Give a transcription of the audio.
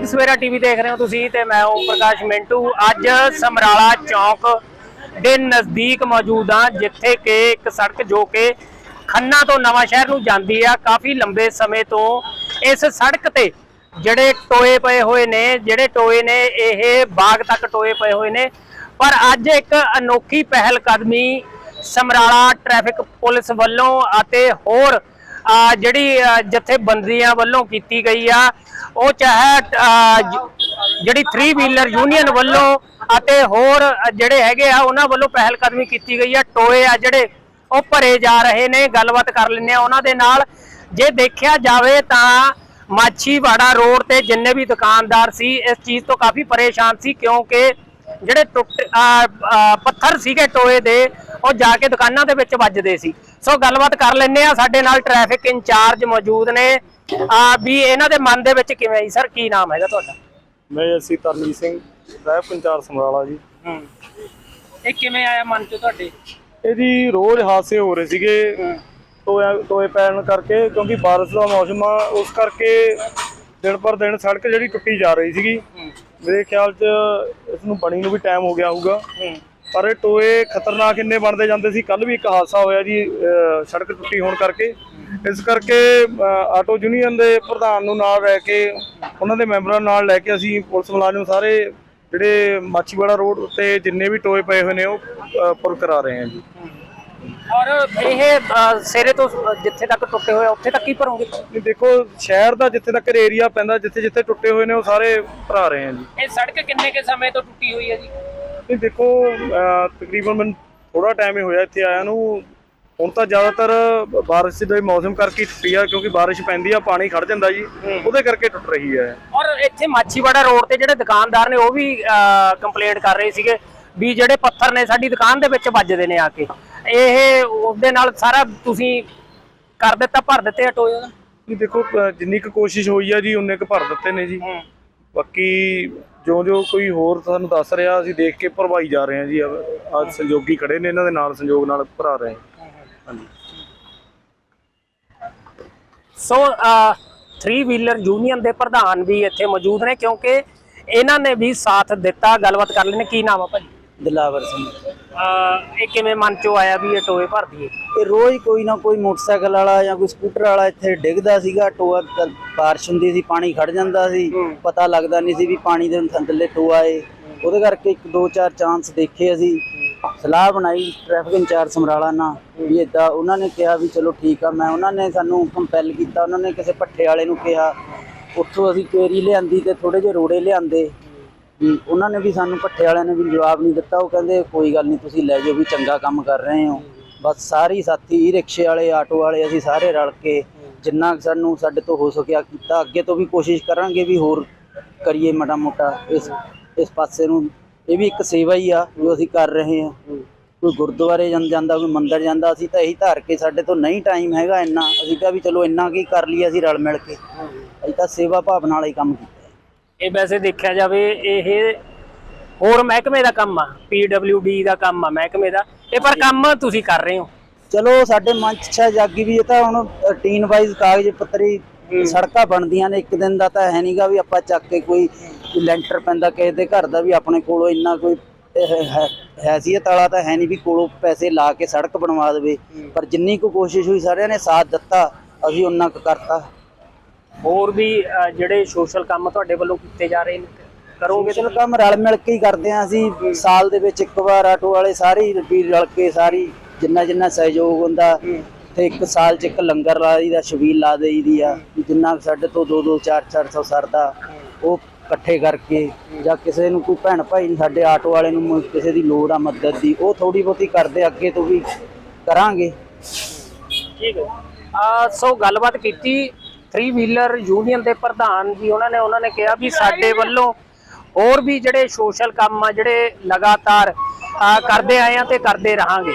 Dainik Savera TV ਦੇਖ ਰਹੇ ਹੋ ਤੁਸੀਂ ਤੇ ਮੈਂ ਓਮ ਪ੍ਰਕਾਸ਼ ਮਿੰਟੂ। ਅੱਜ ਸਮਰਾਲਾ ਚੌਕ ਦੇ ਨਜ਼ਦੀਕ ਮੌਜੂਦ ਹਾਂ, ਜਿੱਥੇ ਕਿ ਇੱਕ ਸੜਕ ਜੋ ਕਿ ਖੰਨਾ ਤੋਂ ਨਵਾਂ ਸ਼ਹਿਰ ਨੂੰ ਜਾਂਦੀ ਆ, ਕਾਫੀ ਲੰਬੇ ਸਮੇਂ ਤੋਂ ਇਸ ਸੜਕ ਤੇ ਜਿਹੜੇ ਟੋਏ ਪਏ ਹੋਏ ਨੇ, ਜਿਹੜੇ ਟੋਏ ਨੇ, ਇਹ ਬਾਗ ਤੱਕ ਟੋਏ ਪਏ ਹੋਏ ਨੇ। ਪਰ ਅੱਜ ਇੱਕ ਅਨੋਖੀ ਪਹਿਲ ਕਦਮੀ ਸਮਰਾਲਾ ਟ੍ਰੈਫਿਕ ਪੁਲਿਸ ਵੱਲੋਂ ਅਤੇ ਹੋਰ ਜਿਹੜੀ ਜਥੇਬੰਦੀਆਂ ਵੱਲੋਂ ਕੀਤੀ ਗਈ ਆ। ਉਹ ਚਾਹੇ ਜਿਹੜੀ 3 ਵੀਲਰ ਯੂਨੀਅਨ ਵੱਲੋਂ ਅਤੇ ਹੋਰ ਜਿਹੜੇ ਹੈਗੇ ਆ ਉਹਨਾਂ ਵੱਲੋਂ ਪਹਿਲ ਕਦਮੀ ਕੀਤੀ ਗਈ ਆ ਟੋਏ ਆ ਜਿਹੜੇ ਉਹ ਭਰੇ ਜਾ ਰਹੇ ਨੇ ਗੱਲਬਾਤ ਕਰ ਲੈਂਦੇ ਆ ਉਹਨਾਂ ਦੇ ਨਾਲ। ਜੇ ਦੇਖਿਆ ਜਾਵੇ ਤਾਂ ਮਾਛੀਵਾੜਾ ਰੋਡ ਤੇ ਜਿੰਨੇ ਵੀ ਦੁਕਾਨਦਾਰ ਸੀ ਇਸ ਚੀਜ਼ ਤੋਂ ਕਾਫੀ ਪਰੇਸ਼ਾਨ ਸੀ ਕਿਉਂਕਿ ਜਿਹੜੇ ਟੁੱਟ ਅ, ਪੱਥਰ ਸੀਗੇ ਟੋਏ ਦੇ ਉਹ ਜਾ ਕੇ ਦੁਕਾਨਾਂ ਦੇ ਵਿੱਚ ਵੱਜਦੇ ਸੀ। ਸੋ ਗੱਲਬਾਤ ਕਰ ਲੈਂਦੇ ਆ ਸਾਡੇ ਨਾਲ ਟ੍ਰੈਫਿਕ ਇੰਚਾਰਜ ਮੌਜੂਦ ਨੇ। ਆ ਵੀ ਇਹਨਾਂ ਦੇ ਮਨ ਦੇ ਵਿੱਚ ਕਿਵੇਂ ਜੀ ਸਰ ਕੀ ਨਾਮ ਹੈਗਾ ਤੁਹਾਡਾ? ਮੈਂ ਅਸੀਂ ਤਰਨਜੀਤ ਸਿੰਘ ਸਾਹਿਬ ਪੰਚਾਰ ਸਮਰਾਲਾ ਜੀ। ਹੂੰ। ਇਹ ਕਿਵੇਂ ਆਇਆ ਮਨ ਚ ਤੁਹਾਡੇ? ਇਹਦੀ ਰੋਜ਼ ਹਾਦਸੇ ਹੋ ਰਹੇ ਸੀਗੇ। ਟੋਏ ਟੋਏ ਪੈਣ ਕਰਕੇ ਕਿਉਂਕਿ ਬਾਰਿਸ਼ ਦਾ ਮੌਸਮ ਆ ਉਸ ਕਰਕੇ ਦਿਨ ਪਰ ਦਿਨ ਸੜਕ ਜਿਹੜੀ ਟੁੱਟੀ ਜਾ ਰਹੀ ਸੀਗੀ। ਮੇਰੇ ਖਿਆਲ 'ਚ ਇਸ ਨੂੰ ਬਣੀ ਨੂੰ ਵੀ ਟਾਈਮ ਹੋ ਗਿਆ ਹੋਊਗਾ। ਪਰ ਇਹ ਟੋਏ ਖਤਰਨਾਕ ਇੰਨੇ ਬਣਦੇ ਜਾਂਦੇ ਸੀ। ਕੱਲ ਵੀ ਇੱਕ ਹਾਦਸਾ ਹੋਇਆ ਜੀ ਸੜਕ ਟੁੱਟੀ ਹੋਣ ਕਰਕੇ। ਇਸ ਕਰਕੇ ਆਟੋ ਯੂਨੀਅਨ ਦੇ ਪ੍ਰਧਾਨ ਨੂੰ ਨਾਲ ਰਹਿ ਕੇ ਉਹਨਾਂ ਦੇ ਮੈਂਬਰਾਂ ਨਾਲ ਲੈ ਕੇ ਅਸੀਂ ਪੁਲਿਸ ਮੁਲਾਜ਼ਮ ਸਾਰੇ ਜਿਹੜੇ ਮਾਛੀਵਾੜਾ ਰੋਡ ਉੱਤੇ ਜਿੰਨੇ ਵੀ ਟੋਏ ਪਏ ਹੋਏ ਨੇ ਉਹ ਪੁਰ ਕਰਾ ਰਹੇ ਹਾਂ ਜੀ। ਔਰ ਇਹ ਸਿਰੇ ਤੋਂ ਜਿੱਥੇ ਤੱਕ ਟੁੱਟੇ ਹੋਏ ਉੱਥੇ ਤੱਕ ਹੀ ਭਰੋਗੇ? ਦੇਖੋ ਸ਼ਹਿਰ ਦਾ ਜਿੱਥੇ ਤੱਕ ਏਰੀਆ ਪੈਂਦਾ ਜਿੱਥੇ ਜਿੱਥੇ ਟੁੱਟੇ ਹੋਏ ਨੇ ਉਹ ਸਾਰੇ ਭਰਾ ਰਹੇ ਹਾਂ ਜੀ। ਇਹ ਸੜਕ ਕਿੰਨੇ ਕੇ ਸਮੇਂ ਤੋਂ ਟੁੱਟੀ ਹੋਈ ਹੈ ਜੀ? ਇਹ ਦੇਖੋ ਤਕਰੀਬਨ ਥੋੜਾ ਟਾਈਮ ਹੀ ਹੋਇਆ ਇੱਥੇ ਆਇਆ ਨੂੰ। ਹੁਣ ਤਾਂ ਜ਼ਿਆਦਾਤਰ ਬਾਰਿਸ਼ ਦੇ ਮੌਸਮ ਕਰਕੇ ਟੁੱਟੀ ਆ ਕਿਉਂਕਿ ਬਾਰਿਸ਼ ਪੈਂਦੀ ਆ ਪਾਣੀ ਖੜ ਜਾਂਦਾ ਜੀ। ਉਹਦੇ ਕਰਕੇ ਟੁੱਟ ਰਹੀ ਹੈ। ਔਰ ਇੱਥੇ ਮਾਛੀਵਾੜਾ ਰੋਡ ਤੇ ਜਿਹੜੇ ਦੁਕਾਨਦਾਰ ਨੇ ਉਹ ਵੀ ਕੰਪਲੇਂਟ ਕਰ ਰਹੇ ਸੀਗੇ ਵੀ ਜਿਹੜੇ ਪੱਥਰ ਨੇ ਸਾਡੀ ਦੁਕਾਨ ਦੇ ਵਿੱਚ ਵੱਜਦੇ ਨੇ ਆ ਕੇ। ਇਹ ਉਹਦੇ ਨਾਲ ਸਾਰਾ ਤੁਸੀਂ ਕਰ ਦਿੱਤਾ ਭਰ ਦਿੱਤੇ ਆ ਟੋਏ ਉਹਦਾ? ਇਹ ਦੇਖੋ ਜਿੰਨੀ ਕੁ ਕੋਸ਼ਿਸ਼ ਹੋਈ ਆ ਜੀ ਉਨੇ ਕੁ ਭਰ ਦਿੱਤੇ ਨੇ ਜੀ। ਬਾਕੀ ਜੋ ਜੋ ਕੋਈ ਹੋਰ ਸਾਨੂੰ ਦੱਸ ਰਿਹਾ ਅਸੀਂ ਦੇਖ ਕੇ ਭਰਵਾਈ ਜਾ ਰਹੇ ਹਾਂ ਜੀ। ਅੱਜ ਸੰਯੋਗੀ ਖੜੇ ਨੇ ਇਹਨਾਂ ਦੇ ਨਾਲ ਸੰਯੋਗ ਨਾਲ ਭਰਾ ਰਹੇ ਹਾਂ। ਹਾਂਜੀ। ਸੋ 3 ਵੀਲਰ ਯੂਨੀਅਨ ਦੇ ਪ੍ਰਧਾਨ ਵੀ ਇੱਥੇ ਮੌਜੂਦ ਨੇ ਕਿਉਂਕਿ ਇਹਨਾਂ ਨੇ ਵੀ ਸਾਥ ਦਿੱਤਾ ਗੱਲਬਾਤ ਕਰ ਲੈਣੇ ਕੀ ਨਾਮ ਆ ਭਾਜੀ? ਦਿਲਾਵਰ ਸਿੰਘ। ਇਹ ਕਿਵੇਂ ਮਨ ਚੋਂ ਆਇਆ ਵੀ ਇਹ ਟੋਏ ਭਰ ਦਈਏ ਇਹ ਰੋਜ਼ ਕੋਈ ਨਾ ਕੋਈ ਮੋਟਰਸਾਈਕਲ ਵਾਲਾ ਜਾਂ ਕੋਈ ਸਕੂਟਰ ਵਾਲਾ ਇੱਥੇ ਡਿੱਗਦਾ ਸੀਗਾ ਟੋਆ ਬਾਰਿਸ਼ ਹੁੰਦੀ ਸੀ ਪਾਣੀ ਖੜ ਜਾਂਦਾ ਸੀ ਪਤਾ ਲੱਗਦਾ ਨਹੀਂ ਸੀ ਵੀ ਪਾਣੀ ਦੇ ਥੱਲੇ ਟੋਆ ਏ। ਉਹਦੇ ਕਰਕੇ ਇੱਕ ਦੋ ਚਾਰ ਚਾਂਸ ਦੇਖੇ ਅਸੀਂ। ਸਲਾਹ ਬਣਾਈ ਟ੍ਰੈਫਿਕ ਇੰਚਾਰਜ ਸਮਰਾਲਾ ਨਾਲ, ਵੀ ਇਦਾਂ ਉਹਨਾਂ ਨੇ ਕਿਹਾ ਵੀ ਚਲੋ ਠੀਕ ਆ, ਮੈਂ ਉਹਨਾਂ ਨੇ ਸਾਨੂੰ ਕੰਪੈਲ ਕੀਤਾ, ਉਹਨਾਂ ਨੇ ਕਿਸੇ ਪੱਠੇ ਵਾਲੇ ਨੂੰ ਕਿਹਾ, ਉੱਥੋਂ ਅਸੀਂ ਕੇਰੀ ਲਿਆਂਦੀ ਤੇ ਥੋੜੇ ਜਿਹੇ ਰੋੜੇ ਲਿਆਂਦੇ ਉਹਨਾਂ ਨੇ ਵੀ ਸਾਨੂੰ ਪੱਠੇ ਵਾਲਿਆਂ ਨੇ ਵੀ ਜਵਾਬ ਨਹੀਂ ਦਿੱਤਾ, ਉਹ ਕਹਿੰਦੇ ਕੋਈ ਗੱਲ ਨਹੀਂ, ਤੁਸੀਂ ਲੈ ਜਾਓ ਵੀ ਚੰਗਾ ਕੰਮ ਕਰ ਰਹੇ ਹੋ। ਬਸ ਸਾਰੇ ਸਾਥੀ ਈ ਰਿਕਸ਼ੇ ਵਾਲੇ, ਆਟੋ ਵਾਲੇ, ਅਸੀਂ ਸਾਰੇ ਰਲ ਕੇ ਜਿੰਨਾ ਸਾਨੂੰ ਸਾਡੇ ਤੋਂ ਹੋ ਸਕਿਆ ਕੀਤਾ, ਅੱਗੇ ਤੋਂ ਵੀ ਕੋਸ਼ਿਸ਼ ਕਰਾਂਗੇ ਵੀ ਹੋਰ ਕਰੀਏ ਮਾੜਾ ਮੋਟਾ, ਇਸ ਇਸ ਪਾਸੇ ਨੂੰ ਇਹ ਵੀ ਇੱਕ ਸੇਵਾ ਹੀ ਆ ਜੋ ਅਸੀਂ ਕਰ ਰਹੇ ਹਾਂ। ਕੋਈ ਗੁਰਦੁਆਰੇ ਜਾਂਦਾ ਕੋਈ ਮੰਦਿਰ ਜਾਂਦਾ ਅਸੀਂ ਤਾਂ ਇਹੀ ਧਾਰ ਕੇ ਸਾਡੇ ਤੋਂ ਨਹੀਂ ਟਾਈਮ ਹੈਗਾ ਇੰਨਾ। ਅਸੀਂ ਕਿਹਾ ਵੀ ਚਲੋ ਇੰਨਾ ਕੀ ਕਰ ਲਈਏ ਅਸੀਂ ਰਲ ਮਿਲ ਕੇ। ਅਸੀਂ ਤਾਂ ਸੇਵਾ ਭਾਵਨਾ ਵਾਲਾ ਹੀ ਕੰਮ ਕੀਤਾ। ਇਹ ਵੈਸੇ ਦੇਖਿਆ ਜਾਵੇ ਇਹ ਹੋਰ ਮਹਿਕਮੇ ਦਾ ਕੰਮ ਆ PWD ਦਾ ਕੰਮ ਆ ਮਹਿਕਮੇ ਦਾ। ਇਹ ਪਰ ਕੰਮ ਤੁਸੀਂ ਕਰ ਰਹੇ ਹੋ। ਚਲੋ ਸਾਡੇ ਮਨ ਚ ਇੱਛਾ ਜਾਗੀ ਵੀ ਇਹ ਤਾਂ ਹੁਣ ਰੂਟੀਨ ਵਾਈਜ਼ ਕਾਗਜ਼ ਪੱਤਰੀ ਸੜਕਾਂ ਬਣਦੀਆਂ ਨੇ ਇੱਕ ਦਿਨ ਦਾ ਤਾਂ ਹੈ ਨਹੀਂਗਾ ਵੀ ਆਪਾਂ ਚੱਕ ਕੇ ਕੋਈ ਲੈਂਟਰ ਪੈਂਦਾ ਕਿਸੇ ਦੇ ਘਰ ਦਾ ਵੀ ਆਪਣੇ ਕੋਲੋਂ ਇੰਨਾ ਕੋਈ ਹੈਸੀਅਤ ਵਾਲਾ ਤਾਂ ਹੈ ਨਹੀਂ ਵੀ ਕੋਲੋਂ ਪੈਸੇ ਲਾ ਕੇ ਸੜਕ ਬਣਵਾ ਦੇਵੇ। ਪਰ ਜਿੰਨੀ ਕੁ ਕੋਸ਼ਿਸ਼ ਹੋਈ ਸਾਰਿਆਂ ਨੇ ਸਾਥ ਦਿੱਤਾ ਅਸੀਂ ਉਹਨਾਂ ਕੁ ਕਰਤਾ। ਹੋਰ ਵੀ ਜਿਹੜੇ ਸੋਸ਼ਲ ਕੰਮ ਤੁਹਾਡੇ ਵੱਲੋਂ ਕੀਤੇ ਜਾ ਰਹੇ ਨੇ ਕਰੋਗੇ ਚਲੋ ਕੰਮ ਰਲ ਮਿਲ ਕੇ ਹੀ ਕਰਦੇ ਹਾਂ ਅਸੀਂ। ਸਾਲ ਦੇ ਵਿੱਚ ਇੱਕ ਵਾਰ ਆਟੋ ਵਾਲੇ ਸਾਰੇ ਹੀ ਵੀ ਰਲ ਕੇ ਸਾਰੀ ਜਿੰਨਾ ਜਿੰਨਾ ਸਹਿਯੋਗ ਹੁੰਦਾ ਤੇ ਇੱਕ ਸਾਲ ਚ ਇੱਕ ਲੰਗਰ ਲਾ ਦਈਦਾ ਛਬੀਲ ਲਾ ਦੇਈਦੀ ਆ ਵੀ ਜਿੰਨਾ ਸਾਡੇ ਤੋਂ 2 2 4 400 ਸਰਦਾ ਉਹ ਇਕੱਠੇ ਕਰਕੇ ਜਾਂ ਕਿਸੇ ਨੂੰ ਕੋਈ ਭੈਣ ਭਾਈ ਨੂੰ ਸਾਡੇ ਆਟੋ ਵਾਲੇ ਨੂੰ ਕਿਸੇ ਦੀ ਲੋੜ ਆ ਮਦਦ ਦੀ, ਉਹ ਥੋੜੀ ਬਹੁਤੀ ਕਰਦੇ ਅੱਗੇ ਤੋਂ ਵੀ ਕਰਾਂਗੇ। ਠੀਕ ਹੈ। ਆ, ਸੋ ਗੱਲਬਾਤ ਕੀਤੀ 3 ਵੀਲਰ ਯੂਨੀਅਨ ਦੇ ਪ੍ਰਧਾਨ ਜੀ, ਉਹਨਾਂ ਨੇ ਉਹਨਾਂ ਨੇ ਕਿਹਾ ਵੀ ਸਾਡੇ ਵੱਲੋਂ ਹੋਰ ਵੀ ਜਿਹੜੇ ਸੋਸ਼ਲ ਕੰਮ ਆ, ਜਿਹੜੇ ਲਗਾਤਾਰ ਕਰਦੇ ਆਏ ਆ ਤੇ ਕਰਦੇ ਰਹਾਂਗੇ।